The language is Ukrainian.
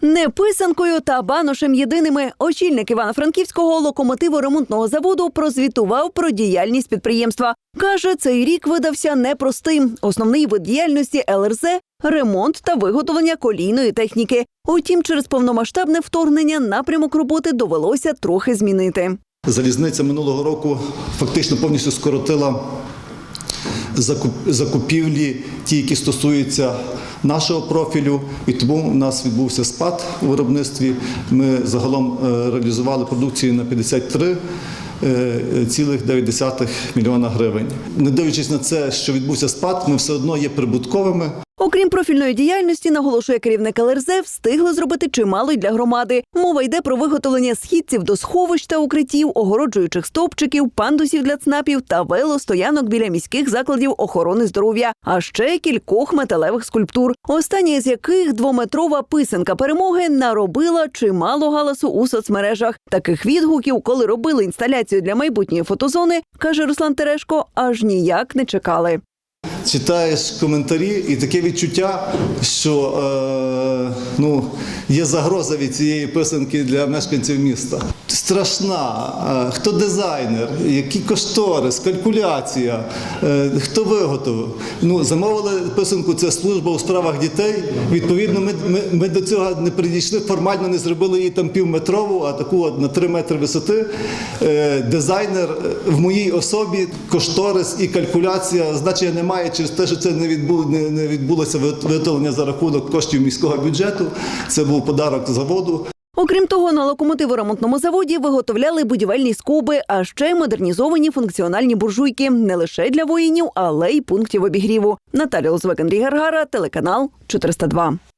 Не писанкою та баношем єдиними очільник Івано-Франківського локомотиво-ремонтного заводу прозвітував про діяльність підприємства. Каже, цей рік видався непростим. Основний вид діяльності ЛРЗ – ремонт та виготовлення колійної техніки. Утім, через повномасштабне вторгнення напрямок роботи довелося трохи змінити. Залізниця минулого року фактично повністю скоротила закупівлі, ті, які стосуються нашого профілю, і тому у нас відбувся спад у виробництві. Ми загалом е, реалізували продукцію на 53 е, цілих 9 мільйона гривень. Не дивлячись на це, що відбувся спад, ми все одно є прибутковими. Окрім профільної діяльності, наголошує керівник ЛРЗ, встигли зробити чимало й для громади. Мова йде про виготовлення східців до сховищ та укриттів, огороджуючих стовпчиків, пандусів для цнапів та велостоянок біля міських закладів охорони здоров'я, а ще кількох металевих скульптур. Остання з яких двометрова писанка перемоги наробила чимало галасу у соцмережах. Таких відгуків, коли робили інсталяцію для майбутньої фотозони, каже Руслан Терешко, аж ніяк не чекали. Читаєш коментарі, і таке відчуття, що е, ну, є загроза від цієї писанки для мешканців міста. Страшна. Хто дизайнер, які кошторис, калькуляція, е, хто виготовив. Ну, замовили писанку, це служба у справах дітей. Відповідно, ми, ми, ми до цього не прийшли, формально не зробили її там півметрову, а таку от на 3 метри висоти. Е, дизайнер е, в моїй особі, кошторис і калькуляція значення немає через те, що це не відбулося виготовлення за рахунок коштів міського бюджету. Це був подарок заводу. Окрім того, на локомотиво-ремонтному заводі виготовляли будівельні скоби, а ще й модернізовані функціональні буржуйки не лише для воїнів, але й пунктів обігріву. Наталя Лозвек, Андрій Гаргара, телеканал 402.